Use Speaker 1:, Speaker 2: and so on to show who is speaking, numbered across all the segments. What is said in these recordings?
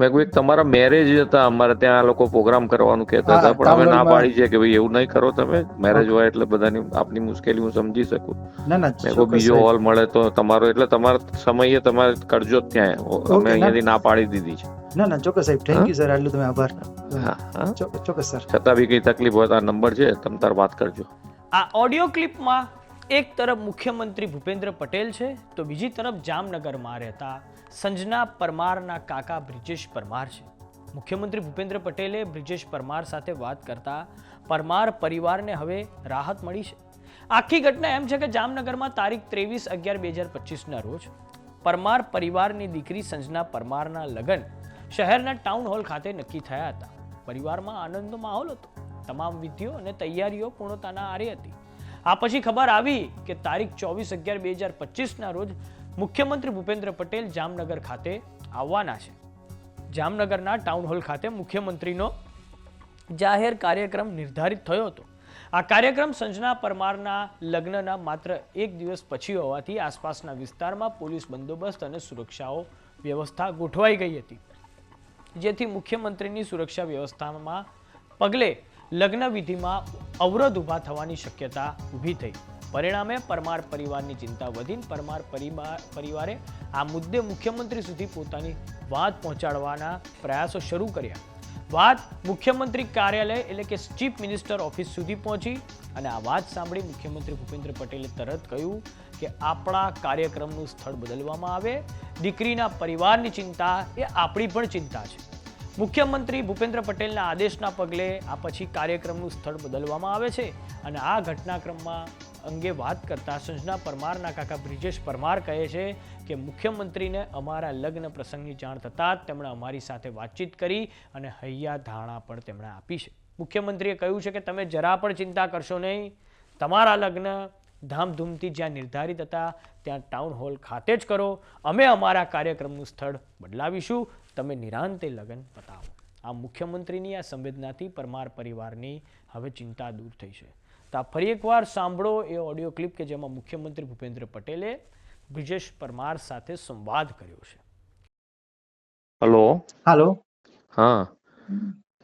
Speaker 1: મેં કહ્યું તમારા મેરેજ હતા અમારે ત્યાં આ લોકો પ્રોગ્રામ કરવાનું કહેતા હતા પણ અમે ના પાડી છે કે ભાઈ એવું નહીં કરો તમે. મેરેજ હોય એટલે બધાની આપની મુશ્કેલી હું સમજી શકું.
Speaker 2: ના ના
Speaker 1: બીજો હોલ મળે તો તમારો એટલે તમારા સમયે તમારે કરજો જ ત્યાં. અમે અહીંયાથી ના પાડી દીધી છે.
Speaker 2: ના ના ચોક્કસ સાહેબ. થેન્ક યુ સર આટલું તમે આભાર. ચોક્કસ સર
Speaker 1: છતાં બી કઈ તકલીફ હોય તો આ નંબર છે તમે તાર વાત કરજો.
Speaker 3: આ ઓડિયો ક્લિપમાં એક તરફ મુખ્યમંત્રી ભૂપેન્દ્ર પટેલ છે, તો બીજી તરફ જામનગરમાં રહેતા સંજના પરમારના કાકા બ્રિજેશ પરમાર છે. મુખ્યમંત્રી ભૂપેન્દ્ર પટેલે બ્રિજેશ પરમાર સાથે વાત કરતા પરમાર પરિવારને હવે રાહત મળી છે. આખી ઘટના એમ છે કે જામનગરમાં તારીખ ત્રેવીસ અગિયાર બે હજાર પચીસના રોજ પરમાર પરિવારની દીકરી સંજના પરમારના લગ્ન શહેરના ટાઉન હોલ ખાતે નક્કી થયા હતા. પરિવારમાં આનંદનો માહોલ હતો. તમામ વિધિઓ અને તૈયારીઓ પૂર્ણતાના આરે હતી. આ પછી ખબર આવી કે તારીખ ચોવીસ અગિયાર બે હજાર પચીસના રોજ મુખ્યમંત્રી ભૂપેન્દ્ર પટેલ જામનગર ખાતે આવવાના છે. જામનગરના ટાઉન હોલ ખાતે મુખ્યમંત્રીનો જાહેર કાર્યક્રમ નિર્ધારિત થયો હતો. આ કાર્યક્રમ સંજના પરમારના લગ્નના માત્ર એક દિવસ પછી હોવાથી આસપાસના વિસ્તારમાં પોલીસ બંદોબસ્ત અને સુરક્ષાઓ વ્યવસ્થા ગોઠવાઈ ગઈ હતી. જેથી મુખ્યમંત્રીની સુરક્ષા વ્યવસ્થામાં પગલે લગ્ન વિધિમાં અવરોધ ઊભા થવાની શક્યતા ઊભી થઈ. પરિણામે પરમાર પરિવારની ચિંતા વધીને પરમાર પરિવાર પરિવારે આ મુદ્દે મુખ્યમંત્રી સુધી પોતાની વાત પહોંચાડવાના પ્રયાસો શરૂ કર્યા. વાત મુખ્યમંત્રી કાર્યાલય એટલે કે ચીફ મિનિસ્ટર ઓફિસ સુધી પહોંચી અને આ વાત સાંભળી મુખ્યમંત્રી ભૂપેન્દ્ર પટેલે તરત કહ્યું કે આપણા કાર્યક્રમનું સ્થળ બદલવામાં આવે. દીકરીના પરિવારની ચિંતા એ આપણી પણ ચિંતા છે. મુખ્યમંત્રી ભૂપેન્દ્ર પટેલના આદેશના પગલે આ પછી કાર્યક્રમનું સ્થળ બદલવામાં આવે છે અને આ ઘટનાક્રમમાં અંગે વાત કરતા સંજના પરમારના કાકા બ્રિજેશ પરમાર કહે છે કે મુખ્યમંત્રીને અમારા લગ્ન પ્રસંગની જાણ થતાં જ તેમણે અમારી સાથે વાતચીત કરી અને હૈયા ધારણા પણ તેમણે આપી છે. મુખ્યમંત્રીએ કહ્યું છે કે તમે જરા પણ ચિંતા કરશો નહીં. તમારા લગ્ન ધામધૂમથી જ્યાં નિર્ધારિત હતા ત્યાં ટાઉન હોલ ખાતે જ કરો. અમે અમારા કાર્યક્રમનું સ્થળ બદલાવીશું. તમે નિરાંતે લગ્ન પતાવો. આ મુખ્યમંત્રીની આ સંવેદનાથી પરમાર પરિવારની હવે ચિંતા દૂર થઈ છે. તો આ ફરી એકવાર સાંભળો એ ઓડિયો ક્લિપ કે જેમાં મુખ્યમંત્રી ભૂપેન્દ્ર પટેલે બ્રિજેશ પરમાર સાથે સંવાદ કર્યો છે.
Speaker 1: હલો
Speaker 2: હલો
Speaker 1: હા.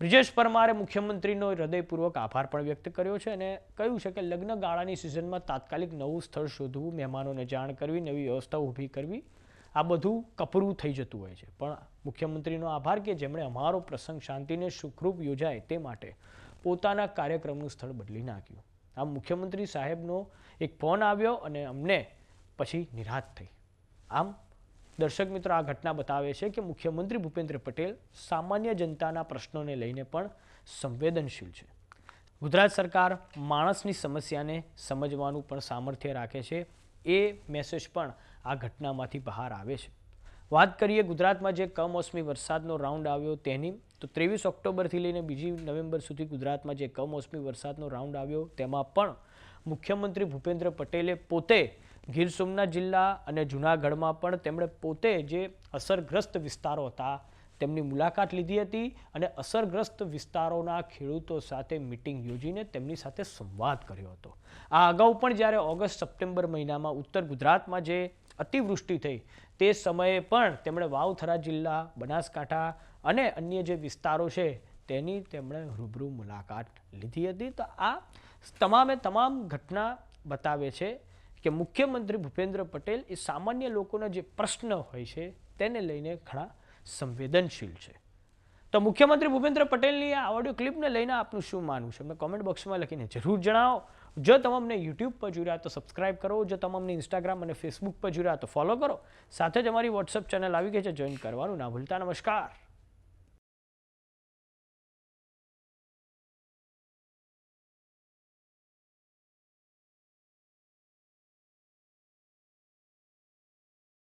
Speaker 3: બ્રિજેશ પરમારે મુખ્યમંત્રીનો હૃદયપૂર્વક આભાર પણ વ્યક્ત કર્યો છે અને કહ્યું છે કે લગ્ન ગાળાની સિઝનમાં તાત્કાલિક નવું સ્થળ શોધવું, મહેમાનોને જાણ કરવી, નવી વ્યવસ્થા ઊભી કરવી, આ બધું કપરું થઈ જતું હોય છે. પણ મુખ્યમંત્રીનો આભાર કે જેમણે અમારો પ્રસંગ શાંતિને સુખરૂપ યોજાય તે માટે પોતાના કાર્યક્રમનું સ્થળ બદલી નાખ્યું. આમ મુખ્યમંત્રી સાહેબનો એક ફોન આવ્યો અને અમને પછી નિરાશ થઈ. આમ દર્શક મિત્રો, આ ઘટના બતાવે છે કે મુખ્યમંત્રી ભૂપેન્દ્ર પટેલ સામાન્ય જનતાના પ્રશ્નોને લઈને પણ સંવેદનશીલ છે. ગુજરાત સરકાર માણસની સમસ્યાને સમજવાનું પણ સામર્થ્ય રાખે છે. એ મેસેજ પણ આ ઘટનામાંથી બહાર આવે છે. વાત કરીએ ગુજરાતમાં જે કમોસમી વરસાદનો રાઉન્ડ આવ્યો તેની, તો ત્રેવીસ ઓક્ટોબરથી લઈને બીજી નવેમ્બર સુધી ગુજરાતમાં જે કમોસમી વરસાદનો રાઉન્ડ આવ્યો તેમાં પણ મુખ્યમંત્રી ભૂપેન્દ્ર પટેલે પોતે ગીર સોમનાથ જિલ્લા અને જૂનાગઢમાં પણ તેમણે પોતે જે અસરગ્રસ્ત વિસ્તારો હતા, તેમની મુલાકાત લીધી હતી અને અસરગ્રસ્ત વિસ્તારોના ખેડૂતો સાથે મિટિંગ યોજીને તેમની સાથે સંવાદ કર્યો હતો. આ અગાઉ પણ જ્યારે ઓગસ્ટ સપ્ટેમ્બર મહિનામાં ઉત્તર ગુજરાતમાં જે અતિવૃષ્ટિ થઈ, તે સમયે પણ તેમણે વાવથરા જિલ્લા, બનાસકાંઠા અને અન્ય જે વિસ્તારો છે, તેની તેમણે રૂબરૂ મુલાકાત લીધી હતી. તો આ તમામે તમામ ઘટના બતાવે છે કે મુખ્યમંત્રી ભૂપેન્દ્ર પટેલ એ સામાન્ય લોકોના જે પ્રશ્ન હોય છે, તેને લઈને ઘણા સંવેદનશીલ છે. તો મુખ્યમંત્રી ભૂપેન્દ્ર પટેલની આ ઓડિયો ક્લિપને લઈને આપનું શું માનવું છે? અમને કોમેન્ટ બોક્સમાં લખીને જરૂર જણાવો. જો તમને યુટ્યુબ પર જોઈ રહ્યા તો સબસ્ક્રાઇબ કરો. જો તમને ઇન્સ્ટાગ્રામ અને ફેસબુક પર જોઈ રહ્યા તો ફોલો કરો. સાથે જ અમારી વોટ્સઅપ ચેનલ આવી ગઈ છે. જોઈન કરવાનું ના ભૂલતા. નમસ્કાર.